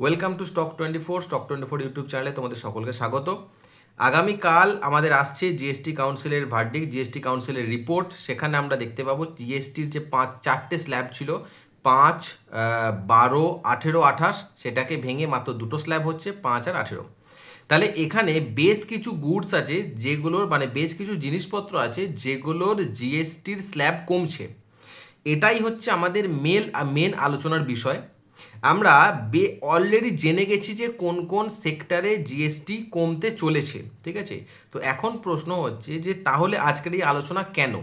Welcome to stock twenty four stock twenty four YouTube চ্যানেলে তোমাদের সকলকে স্বাগত। আগামীকাল আমাদের আসছে জিএসটি কাউন্সিলের ভার্ডিক জিএসটি কাউন্সিলের রিপোর্ট সেখানে আমরা দেখতে পাবো জিএসটির যে পাঁচ, চারটে স্ল্যাব ছিল, পাঁচ বারো, আঠেরো, আঠাশ, সেটাকে ভেঙে মাত্র দুটো স্ল্যাব হচ্ছে, পাঁচ আর আঠেরো। তাহলে এখানে বেশ কিছু গুডস আছে, যেগুলোর মানে বেশ কিছু জিনিসপত্র আছে, যেগুলোর জিএসটির স্ল্যাব কমছে। এটাই হচ্ছে আমাদের মেল মেন আলোচনার বিষয়। আমরা বে অলরেডি জেনে গেছি যে কোন কোন সেক্টরে জিএসটি কমতে চলেছে, ঠিক আছে? তো এখন প্রশ্ন হচ্ছে যে তাহলে আজকের এই আলোচনা কেন?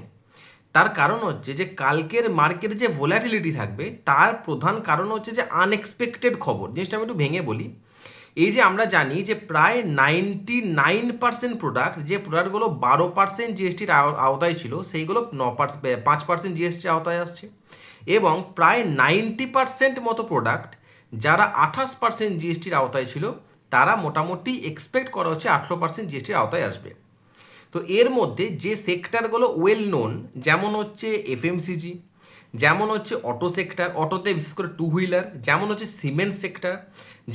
তার কারণ হচ্ছে যে কালকের মার্কেটে যে ভোলাটিলিটি থাকবে, তার প্রধান কারণ হচ্ছে যে আনএক্সপেক্টেড খবর। জিনিসটা আমি একটু ভেঙে বলি। এই যে আমরা জানি যে প্রায় নাইনটি নাইন পার্সেন্ট প্রোডাক্ট যে প্রোডাক্টগুলো বারো পার্সেন্ট জিএসটির আওতায় ছিল, সেইগুলো ন পার্সেন্ট পাঁচ পার্সেন্ট জিএসটির আওতায় আসছে। এবং প্রায় নাইনটি পারসেন্ট মতো প্রোডাক্ট যারা আঠাশ পার্সেন্ট জিএসটির আওতায় ছিল, তারা মোটামুটি এক্সপেক্ট করা হচ্ছে আঠেরো পার্সেন্ট জিএসটির আওতায় আসবে। তো এর মধ্যে যে সেক্টরগুলো ওয়েল নোন যেমন হচ্ছে এফএমসিজি যেমন হচ্ছে অটো সেক্টর অটোতে বিশেষ করে টু হুইলার যেমন হচ্ছে সিমেন্ট সেক্টর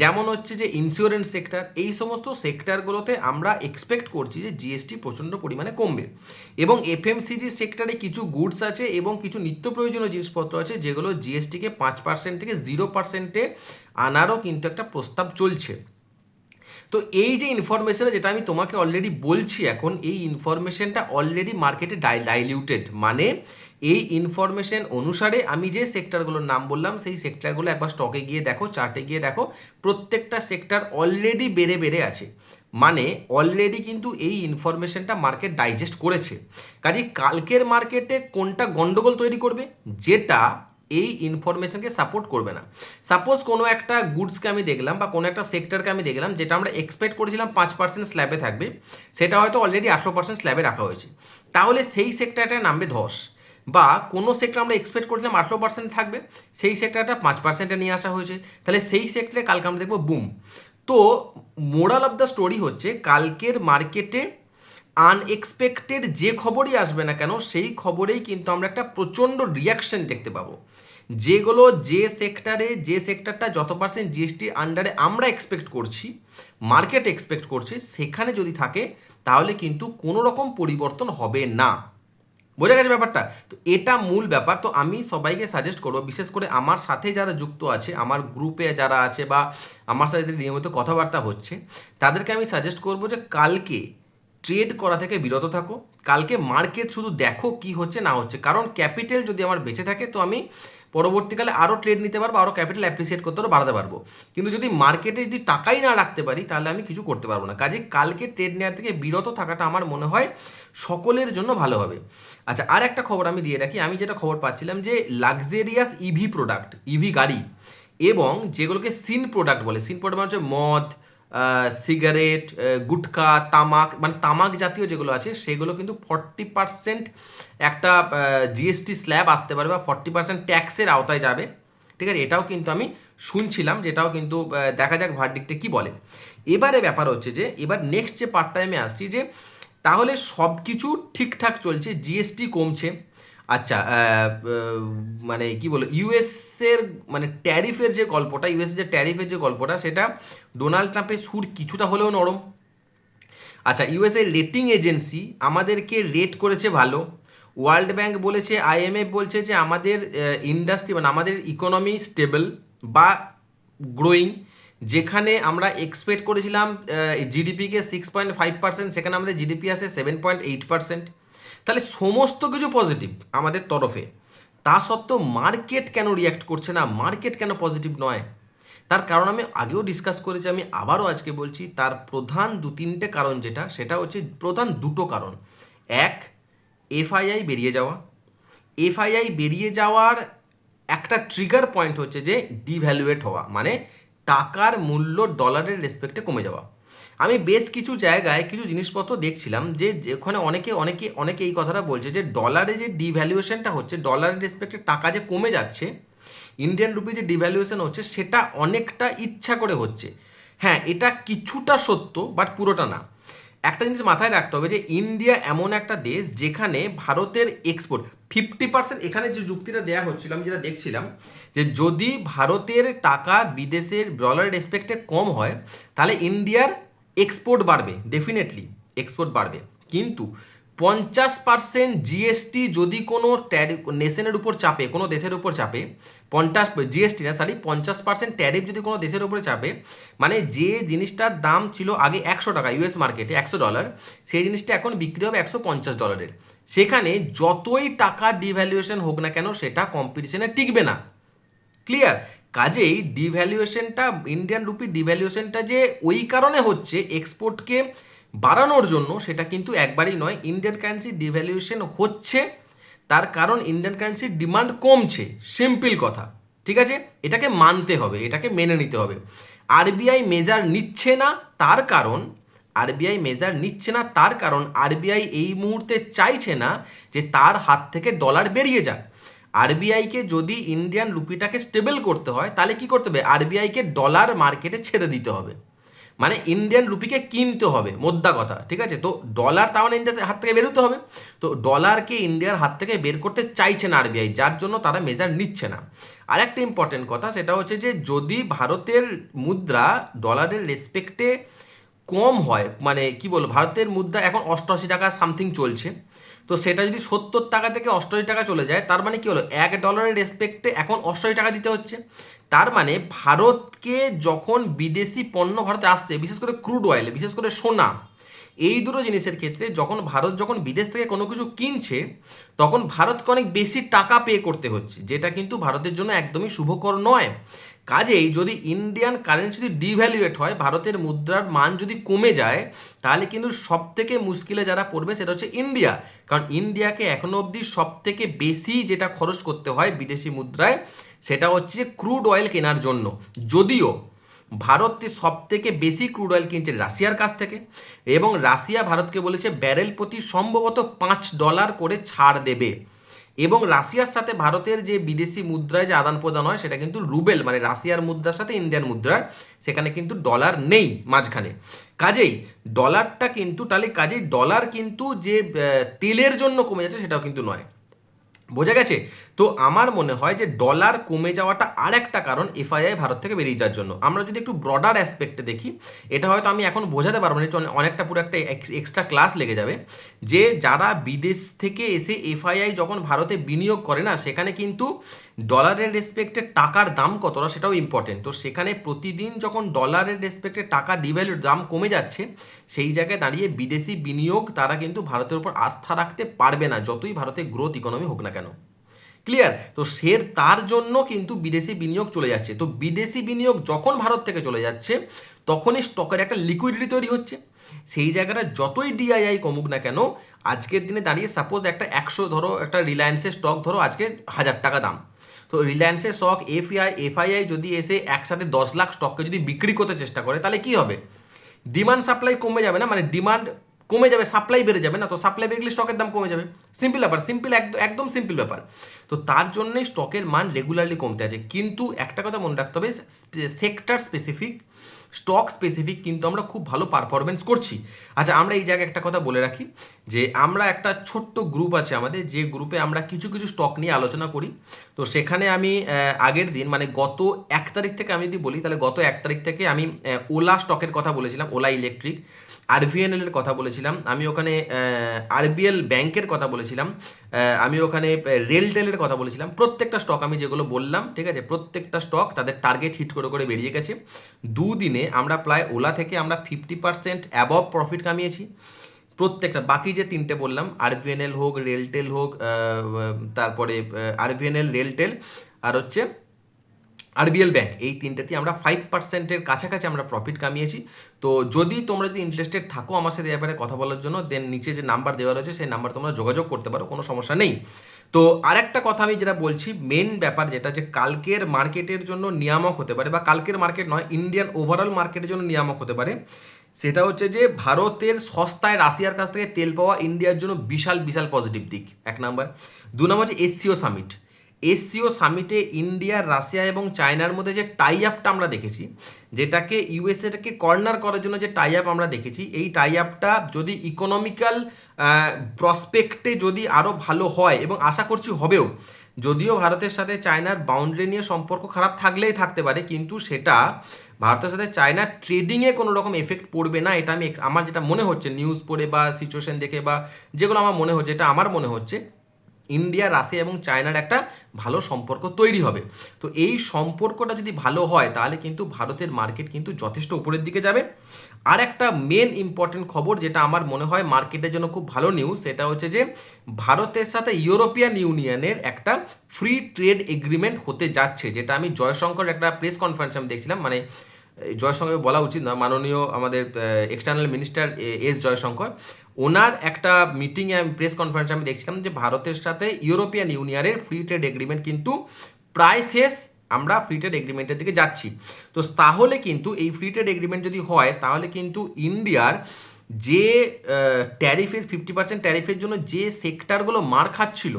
যেমন হচ্ছে যে ইন্স্যুরেন্স সেক্টর এই সমস্ত সেক্টরগুলোতে আমরা এক্সপেক্ট করছি যে জিএসটি প্রচণ্ড পরিমাণে কমবে। এবং এফএমসিজি সেক্টরে কিছু গুডস আছে এবং কিছু নিত্য প্রয়োজনীয় জিনিসপত্র আছে যেগুলো জিএসটিকে পাঁচ পার্সেন্ট থেকে জিরো পার্সেন্টে আনারও কিন্তু একটা প্রস্তাব চলছে। তো এই যে ইনফরমেশনে যেটা আমি তোমাকে অলরেডি বলছি এখন, এই ইনফরমেশনটা অলরেডি মার্কেটে ডাইলিউটেড মানে এই ইনফরমেশন অনুসারে আমি যে সেক্টরগুলোর নাম বললাম, সেই সেক্টরগুলো একবার স্টকে গিয়ে দেখো চার্টে গিয়ে দেখো, প্রত্যেকটা সেক্টর অলরেডি বেড়ে বেড়ে আছে। মানে অলরেডি কিন্তু এই ইনফরমেশনটা মার্কেট ডাইজেস্ট করেছে। কাজে কালকের মার্কেটে কোনটা গন্ডগোল তৈরি করবে, যেটা এই ইনফরমেশনকে সাপোর্ট করবে না। সাপোজ কোনো একটা গুডসকে আমি দেখলাম বা কোনো একটা সেক্টরকে আমি দেখলাম, যেটা আমরা এক্সপেক্ট করেছিলাম পাঁচ পার্সেন্ট স্ল্যাবে থাকবে, সেটা হয়তো অলরেডি আঠেরো পার্সেন্ট স্ল্যাবে রাখা হয়েছে। তাহলে সেই সেক্টরটা নামবে ধস। বা কোনো সেক্টর আমরা এক্সপেক্ট করছিলাম আঠেরো পার্সেন্ট থাকবে, সেই সেক্টরটা পাঁচ পার্সেন্টে নিয়ে আসা হয়েছে। তাহলে সেই সেক্টরে কালকে আমরা দেখব বুম তো মোরাল অফ দ্য স্টোরি হচ্ছে, কালকের মার্কেটে আনএক্সপেক্টেড যে খবরই আসবে না কেন, সেই খবরেই কিন্তু আমরা একটা প্রচণ্ড রিয়াকশন দেখতে পাবো। যেগুলো যে সেক্টরে যে সেক্টরটা যত পার্সেন্ট জিএসটির আন্ডারে আমরা এক্সপেক্ট করছি মার্কেট এক্সপেক্ট করছে, সেখানে যদি থাকে, তাহলে কিন্তু কোনো রকম পরিবর্তন হবে না। বোঝা গেছে ব্যাপারটা? তো এটা মূল ব্যাপার। তো আমি সবাইকে সাজেস্ট করব, বিশেষ করে আমার সাথে যারা যুক্ত আছে, আমার গ্রুপে যারা আছে বা আমার সাথে নিয়মিত কথাবার্তা হচ্ছে, তাদেরকে আমি সাজেস্ট করব যে কালকে ট্রেড করা থেকে বিরত থাকো। কালকে মার্কেট শুধু দেখো কি হচ্ছে, না হচ্ছে। কারণ ক্যাপিটাল যদি আমার বেঁচে থাকে, তো আমি পরবর্তীকালে আরও ট্রেড নিতে পারব আরও ক্যাপিটাল অ্যাপ্রিসিয়েট করতে পারব বাড়াতে পারব। কিন্তু যদি মার্কেটে যদি টাকাই না রাখতে পারি, তাহলে আমি কিছু করতে পারব না। কাজে কালকে ট্রেড নেওয়ার থেকে বিরত থাকাটা আমার মনে হয় সকলের জন্য ভালো হবে। আচ্ছা আর একটা খবর আমি দিয়ে রাখি। আমি যেটা খবর পাচ্ছিলাম যে লাক্সারিয়াস ইভি প্রোডাক্ট ইভি গাড়ি এবং যেগুলোকে সিন প্রোডাক্ট বলে সিন প্রোডাক্ট মানে হচ্ছে মদ সিগারেট গুটখা তামাক মানে তামাক জাতীয় যেগুলো আছে, সেগুলো কিন্তু ফর্টি পার্সেন্ট একটা জিএসটি স্ল্যাব আসতে পারে বা ফর্টি পার্সেন্ট ট্যাক্সের আওতায় যাবে। ঠিক আছে? এটাও কিন্তু আমি শুনছিলাম, যেটাও কিন্তু দেখা যাক ভার্ডিকটা কী বলে। এবারে ব্যাপার হচ্ছে যে, এবার নেক্সট যে পার্ট টাইমে আসছি যে তাহলে সব কিছু ঠিকঠাক চলছে জিএসটি কমছে। আচ্ছা মানে কি বলো ইউএসের মানে ট্যারিফের যে গল্পটা ইউএস যে ট্যারিফের যে গল্পটা, সেটা ডোনাল্ড ট্রাম্পের সুর কিছুটা হলেও নরম। আচ্ছা ইউএসএ রেটিং এজেন্সি আমাদেরকে রেট করেছে ভালো। ওয়ার্ল্ড ব্যাংক বলেছে আইএমএফ বলছে যে আমাদের ইন্ডাস্ট্রি মানে আমাদের ইকোনমি স্টেবল বা গ্রোয়িং যেখানে আমরা এক্সপেক্ট করেছিলাম জিডিপিকে সিক্স পয়েন্ট ফাইভ পার্সেন্ট সেখানে আমাদের জিডিপি আসে সেভেন পয়েন্ট এইট পার্সেন্ট তাহলে সমস্ত কিছু পজিটিভ আমাদের তরফে। তা সত্ত্বেও মার্কেট কেন রিয়াক্ট করছে না? মার্কেট কেন পজিটিভ নয়? তার কারণ আমি আগেও ডিসকাস করেছি, আমি আবারও আজকে বলছি, তার প্রধান দু তিনটে কারণ যেটা, সেটা হচ্ছে প্রধান দুটো কারণ। এক এফআইআই বেরিয়ে যাওয়া। এফআইআই বেরিয়ে যাওয়ার একটা ট্রিগার পয়েন্ট হচ্ছে যে ডিভ্যালুয়েট হওয়া মানে টাকার মূল্য ডলারের রেসপেক্টে কমে যাওয়া। আমি বেশ কিছু জায়গায় কিছু জিনিসপত্র দেখছিলাম যে যেখানে অনেকে অনেকে অনেকে এই কথাটা বলছে যে ডলারে যে ডিভ্যালুয়েশনটা হচ্ছে ডলারের রেসপেক্টে টাকা যে কমে যাচ্ছে ইন্ডিয়ান রুপি যে ডিভ্যালুয়েশন হচ্ছে, সেটা অনেকটা ইচ্ছা করে হচ্ছে। হ্যাঁ এটা কিছুটা সত্য বাট পুরোটা না। একটা জিনিস মাথায় রাখতে হবে যে ইন্ডিয়া এমন একটা দেশ যেখানে ভারতের এক্সপোর্ট ফিফটি পার্সেন্ট এখানে যে যুক্তিটা দেওয়া হচ্ছিল, আমি যেটা দেখছিলাম, যে যদি ভারতের টাকা বিদেশের ডলারের রেসপেক্টে কম হয়, তাহলে ইন্ডিয়ার এক্সপোর্ট বাড়বে ডেফিনেটলি এক্সপোর্ট বাড়বে। কিন্তু পঞ্চাশ পার্সেন্ট জিএসটি যদি কোনো ট্যারি নেশনের উপর চাপে, কোনো দেশের উপর চাপে, পঞ্চাশ জিএসটি না সরি পঞ্চাশ পার্সেন্ট ট্যারিফ যদি কোনো দেশের উপরে চাপে মানে যে জিনিসটার দাম ছিল আগে একশো টাকা ইউএস মার্কেটে একশো ডলার সেই জিনিসটা এখন বিক্রি হবে একশো পঞ্চাশ ডলারের সেখানে যতই টাকা ডিভ্যালুয়েশন হোক না কেন, সেটা কম্পিটিশনে টিকবে না। ক্লিয়ার কাজেই ডিভ্যালুয়েশনটা ইন্ডিয়ান রুপি ডিভ্যালুয়েশনটা যে ওই কারণে হচ্ছে এক্সপোর্টকে বাড়ানোর জন্য সেটা কিন্তু একবারই নয় ইন্ডিয়ান কারেন্সি ডিভ্যালুয়েশন হচ্ছে, তার কারণ ইন্ডিয়ান কারেন্সির ডিমান্ড কমছে। সিম্পল কথা, ঠিক আছে? এটাকে মানতে হবে, এটাকে মেনে নিতে হবে। আরবিআই মেজার নিচ্ছে না, তার কারণ আরবিআই মেজার নিচ্ছে না, তার কারণ আরবিআই এই মুহূর্তে চাইছে না যে তার হাত থেকে ডলার বেরিয়ে যাক। আরবিআইকে যদি ইন্ডিয়ান রুপিটাকে স্টেবল করতে হয়, তাহলে কি করতে হবে? আরবিআইকে ডলার মার্কেটে ছেড়ে দিতে হবে। মানে ইন্ডিয়ান রুপিকে কিনতে হবে, মোদ্দা কথা, ঠিক আছে? তো ডলার তার মানে ইন্ডিয়ার হাত থেকে বেরোতে হবে। তো ডলারকে ইন্ডিয়ার হাত থেকে বের করতে চাইছে না আরবিআই যার জন্য তারা মেজার নিচ্ছে না। আর একটা ইম্পর্টেন্ট কথা, সেটা হচ্ছে যে যদি ভারতের মুদ্রা ডলারের রেসপেক্টে কম হয় মানে কি বলব, ভারতের মুদ্রা এখন অষ্টআশি টাকা সামথিং চলছে তো সেটা যদি সত্তর টাকা থেকে অষ্টআশি টাকা চলে যায়, তার মানে কি হলো? এক ডলারের রেসপেক্টে এখন অষ্টআশি টাকা দিতে হচ্ছে। তার মানে ভারতকে যখন বিদেশি পণ্য ভারতে আসছে, বিশেষ করে ক্রুড অয়েল বিশেষ করে সোনা এই দুটো জিনিসের ক্ষেত্রে যখন ভারত যখন বিদেশ থেকে কোনো কিছু কিনছে, তখন ভারতকে অনেক বেশি টাকা পে করতে হচ্ছে, যেটা কিন্তু ভারতের জন্য একদমই শুভকর নয়। কাজেই যদি ইন্ডিয়ান কারেন্সি যদি ডিভ্যালুয়েট হয়, ভারতের মুদ্রার মান যদি কমে যায়, তাহলে কিন্তু সব থেকে মুশকিলে যারা পড়বে সেটা হচ্ছে ইন্ডিয়া কারণ ইন্ডিয়াকে এখনও অবধি সব থেকে বেশি যেটা খরচ করতে হয় বিদেশি মুদ্রায়, সেটা হচ্ছে ক্রুড অয়েল কেনার জন্য। যদিও ভারত সব থেকে বেশি ক্রুড অয়েল কিনছে রাশিয়ার কাছ থেকে এবং রাশিয়া ভারতকে বলেছে ব্যারেল প্রতি সম্ভবত পাঁচ ডলার করে ছাড় দেবে। এবং রাশিয়ার সাথে ভারতের যে বিদেশি মুদ্রায় যে আদান প্রদান হয় সেটা কিন্তু রুবেল মানে রাশিয়ার মুদ্রার সাথে ইন্ডিয়ান মুদ্রার, সেখানে কিন্তু ডলার নেই মাঝখানে। কাজেই ডলারটা কিন্তু, তাহলে কাজেই ডলার কিন্তু যে তেলের জন্য কমে যাচ্ছে সেটাও কিন্তু নয়। বোঝা গেছে? তো আমার মনে হয় যে ডলার কমে যাওয়াটা আর একটা কারণ এফআইআই ভারত থেকে বেরিয়ে যাওয়ার জন্য। আমরা যদি একটু ব্রডার অ্যাসপেক্টে দেখি, এটা হয়তো আমি এখন বোঝাতে পারব না অনেকটা পুরো একটা এক্সট্রা ক্লাস লেগে যাবে। যে যারা বিদেশ থেকে এসে এফআইআই যখন ভারতে বিনিয়োগ করে না, সেখানে কিন্তু ডলারের রেসপেক্টে টাকার দাম কতটা সেটাও ইম্পর্টেন্ট তো সেখানে প্রতিদিন যখন ডলারের রেসপেক্টে টাকা ডিভ্যালুর দাম কমে যাচ্ছে, সেই জায়গায় দাঁড়িয়ে বিদেশি বিনিয়োগ তারা কিন্তু ভারতের উপর আস্থা রাখতে পারবে না, যতই ভারতের গ্রোথ ইকোনমি হোক না কেন। ক্লিয়ার তো সে তার জন্য কিন্তু বিদেশি বিনিয়োগ চলে যাচ্ছে। তো বিদেশি বিনিয়োগ যখন ভারত থেকে চলে যাচ্ছে, তখনই স্টকের একটা লিকুইডিটি তৈরি হচ্ছে। সেই জায়গাটা যতই ডিআইআই কমুক না কেন, আজকের দিনে দাঁড়িয়ে সাপোজ একটা একশো ধরো, একটা রিলায়েন্সের স্টক ধরো, আজকে হাজার টাকা দাম। তো রিলায়েন্সের স্টক এফআই এফআইআই যদি এসে একসাথে দশ লাখ স্টককে যদি বিক্রি করতে চেষ্টা করে, তাহলে কি হবে? ডিমান্ড সাপ্লাই কমে যাবে না? মানে ডিমান্ড কমে যাবে সাপ্লাই বেড়ে যাবে না, তো সাপ্লাই বেড়ে গেলে স্টকের দাম কমে যাবে। সিম্পল ব্যাপার সিম্পল একদম সিম্পল ব্যাপার। তো তার জন্যই স্টকের মান রেগুলারলি কমতে আছে। কিন্তু একটা কথা মনে রাখতে হবে সেক্টর স্পেসিফিক স্টক স্পেসিফিক কিন্তু আমরা খুব ভালো পারফরমেন্স করছি। আচ্ছা আমরা এই জায়গায় একটা কথা বলে রাখি, যে আমরা একটা ছোট্ট গ্রুপ আছে আমাদের, যে গ্রুপে আমরা কিছু কিছু স্টক নিয়ে আলোচনা করি। তো সেখানে আমি আগের দিন মানে গত এক তারিখ থেকে আমি যদি বলি, তাহলে গত এক তারিখ থেকে আমি ওলা স্টকের কথা বলেছিলাম, ওলা ইলেকট্রিক আরভিএনএল এর কথা বলেছিলাম, আমি ওখানে আরবিএল ব্যাংকের কথা বলেছিলাম আমি ওখানে রেলটেলের কথা বলেছিলাম। প্রত্যেকটা স্টক আমি যেগুলো বললাম, ঠিক আছে, প্রত্যেকটা স্টক তাদের টার্গেট হিট করে করে বেরিয়ে গেছে। দুদিনে আমরা প্রায় ওলা থেকে আমরা ফিফটি পার্সেন্ট অ্যাবভ প্রফিট কামিয়েছি। প্রত্যেকটা, বাকি যে তিনটে বললাম আরভিএনএল হোক, রেলটেল হোক তারপরে আরভিএনএল রেলটেল, আর হচ্ছে আরবিএল ব্যাংক, এই তিনটাতে আমরা ফাইভ পার্সেন্টের কাছাকাছি আমরা প্রফিট কামিয়েছি। তো যদি তোমরা যদি ইন্টারেস্টেড থাকো আমার সাথে ব্যাপারে কথা বলার জন্য দেন নিচে যে নাম্বার দেওয়া রয়েছে সেই নাম্বার তোমরা যোগাযোগ করতে পারো, কোনো সমস্যা নেই। তো আরেকটা কথা আমি যেটা বলছি মেন ব্যাপার যেটা যে কালকের মার্কেটের জন্য নিয়ামক হতে পারে, বা কালকের মার্কেট নয় ইন্ডিয়ান ওভারঅল মার্কেটের জন্য নিয়ামক হতে পারে। সেটা হচ্ছে যে ভারতের সস্তায় রাশিয়ার কাছ থেকে তেল পাওয়া ইন্ডিয়ার জন্য বিশাল বিশাল পজিটিভ দিক। এক নাম্বার দু নম্বর হচ্ছে এসসিও সামিট এসসিও সামিটে ইন্ডিয়া, রাশিয়া এবং চায়নার মধ্যে যে টাই আপটা আমরা দেখেছি, যেটাকে ইউএসএটাকে কর্নার করার জন্য যে টাই আপ আমরা দেখেছি, এই টাই আপটা যদি ইকোনমিক্যাল প্রসপেক্টে যদি আরও ভালো হয়, এবং আশা করছি হবেও, যদিও ভারতের সাথে চায়নার বাউন্ডারি নিয়ে সম্পর্ক খারাপ থাকলেই থাকতে পারে, কিন্তু সেটা ভারতের সাথে চায়নার ট্রেডিংয়ে কোনো রকম এফেক্ট পড়বে না, এটা আমি আমার যেটা মনে হচ্ছে নিউজ পড়ে বা সিচুয়েশন দেখে বা যেগুলো আমার মনে হচ্ছে, এটা আমার মনে হচ্ছে ইন্ডিয়া, রাশিয়া এবং চায়নার একটা ভালো সম্পর্ক তৈরি হবে। তো এই সম্পর্কটা যদি ভালো হয়, তাহলে কিন্তু ভারতের মার্কেট কিন্তু যথেষ্ট উপরের দিকে যাবে। আর একটা মেন ইম্পর্টেন্ট খবর যেটা আমার মনে হয় মার্কেটের জন্য খুব ভালো নিউজ সেটা হচ্ছে যে ভারতের সাথে ইউরোপিয়ান ইউনিয়নের একটা ফ্রি ট্রেড এগ্রিমেন্ট হতে যাচ্ছে, যেটা আমি জয়শঙ্কর একটা প্রেস কনফারেন্স আমি দেখছিলাম। মানে জয়শঙ্কর বলা উচিত না মাননীয় আমাদের এক্সটার্নাল মিনিস্টার এস জয়শঙ্কর। ওনার একটা মিটিংয়ে আমি প্রেস কনফারেন্সে আমি দেখছিলাম যে ভারতের সাথে ইউরোপিয়ান ইউনিয়নের ফ্রি ট্রেড এগ্রিমেন্ট কিন্তু প্রায় শেষ। আমরা ফ্রি ট্রেড এগ্রিমেন্টের দিকে যাচ্ছি। তো তাহলে কিন্তু এই ফ্রি ট্রেড এগ্রিমেন্ট যদি হয়, তাহলে কিন্তু ইন্ডিয়ার যে ট্যারিফের ফিফটি পার্সেন্ট ট্যারিফের জন্য যে সেক্টরগুলো মার খাচ্ছিল,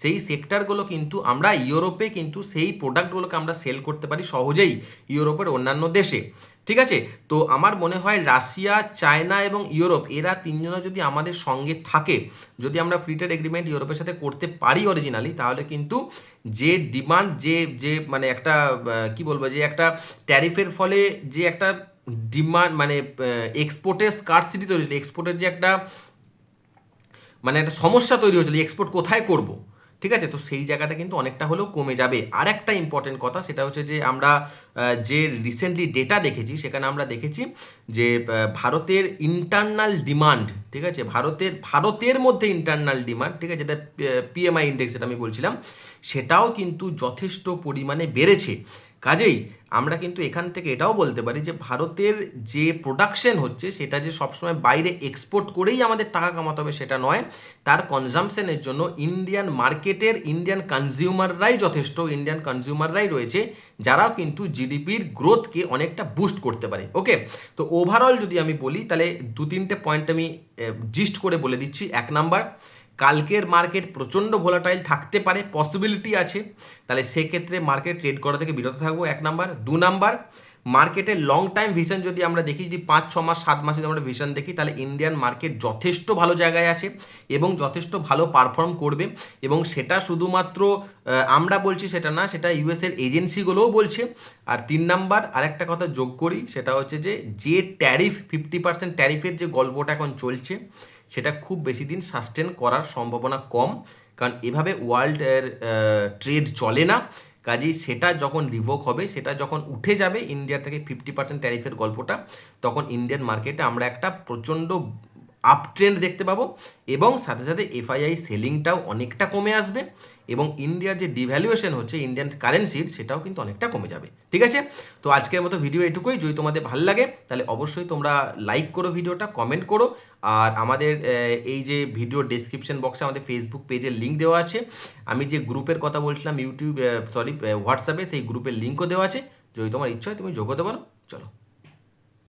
সেই সেক্টরগুলো কিন্তু আমরা ইউরোপে কিন্তু সেই প্রোডাক্টগুলোকে আমরা সেল করতে পারি সহজেই ইউরোপের অন্যান্য দেশে। ঠিক আছে? তো আমার মনে হয় রাশিয়া, চায়না এবং ইউরোপ, এরা তিনজনও যদি আমাদের সঙ্গে থাকে, যদি আমরা ফ্রি ট্রেড এগ্রিমেন্ট ইউরোপের সাথে করতে পারি অরিজিনালি তাহলে কিন্তু যে ডিমান্ড যে যে মানে একটা কি বলব, যে একটা ট্যারিফের ফলে যে একটা ডিমান্ড মানে এক্সপোর্টের স্কার্সিটি তৈরি হয়েছিল এক্সপোর্টের যে একটা মানে একটা সমস্যা তৈরি হয়েছিল এক্সপোর্ট কোথায় করব? ঠিক আছে? তো সেই জায়গাটা কিন্তু অনেকটা হলেও কমে যাবে। আর একটা ইম্পর্টেন্ট কথা সেটা হচ্ছে যে আমরা যে রিসেন্টলি ডেটা দেখেছি, সেখানে আমরা দেখেছি যে ভারতের ইন্টারনাল ডিমান্ড ঠিক আছে? ভারতের ভারতের মধ্যে ইন্টারনাল ডিমান্ড ঠিক আছে? যেটা পিএমআই ইন্ডেক্স যেটা আমি বলছিলাম, সেটাও কিন্তু যথেষ্ট পরিমাণে বেড়েছে। কাজেই আমরা কিন্তু এখান থেকে এটাও বলতে পারি যে ভারতের যে প্রোডাকশন হচ্ছে, সেটা যে সবসময় বাইরে এক্সপোর্ট করেই আমাদের টাকা কামাতে হবে সেটা নয়। তার কনজামশনের জন্য ইন্ডিয়ান মার্কেটের ইন্ডিয়ান কনজিউমাররাই যথেষ্ট ইন্ডিয়ান কনজিউমাররাই রয়েছে, যারাও কিন্তু জিডিপির গ্রোথকে অনেকটা বুস্ট করতে পারে। ওকে তো ওভারঅল যদি আমি বলি, তাহলে দু তিনটে পয়েন্ট আমি জিস্ট করে বলে দিচ্ছি। এক নাম্বার কালকের মার্কেট প্রচণ্ড ভোলাটাইল থাকতে পারে পসিবিলিটি আছে। তাহলে সেক্ষেত্রে মার্কেট ট্রেড করা থেকে বিরত থাকব, এক নাম্বার দু নাম্বার মার্কেটের লং টাইম ভিশন যদি আমরা দেখি, যদি পাঁচ, ছ মাস, সাত মাস যদি আমরা ভিশন দেখি, তাহলে ইন্ডিয়ান মার্কেট যথেষ্ট ভালো জায়গায় আছে এবং যথেষ্ট ভালো পারফর্ম করবে। এবং সেটা শুধুমাত্র আমরা বলছি সেটা না, সেটা ইউএসের এজেন্সিগুলোও বলছে। আর তিন নাম্বার আরেকটা কথা যোগ করি, সেটা হচ্ছে যে যে ট্যারিফ ফিফটি পার্সেন্ট ট্যারিফের যে গল্পটা এখন চলছে সেটা খুব বেশি দিন সাস্টেন করার সম্ভাবনা কম। কারণ এভাবে ওয়ার্ল্ডের ট্রেড চলে না। কাজেই সেটা যখন রিভোক হবে, সেটা যখন উঠে যাবে ইন্ডিয়া থেকে ফিফটি পার্সেন্ট ট্যারিফের গল্পটা, তখন ইন্ডিয়ান মার্কেটে আমরা একটা প্রচণ্ড আপ ট্রেন্ড দেখতে পাবো এবং সাথে সাথে এফআইআই সেলিংটাও অনেকটা কমে আসবে এবং ইন্ডিয়ার যে ডিভ্যালুয়েশন হচ্ছে ইন্ডিয়ান কারেন্সির সেটাও কিন্তু অনেকটা কমে যাবে। ঠিক আছে? তো আজকের মতো ভিডিও এটুকুই। যদি তোমাদের ভালো লাগে, তাহলে অবশ্যই তোমরা লাইক করো ভিডিওটা কমেন্ট করো। আর আমাদের এই যে ভিডিও ডেসক্রিপশন বক্সে আমাদের ফেসবুক পেজের লিঙ্ক দেওয়া আছে। আমি যে গ্রুপের কথা বলছিলাম ইউটিউব সরি হোয়াটসঅ্যাপে সেই গ্রুপের লিঙ্কও দেওয়া আছে। যদি তোমার ইচ্ছা হয়, তুমি যোগ হতে পারো চলো।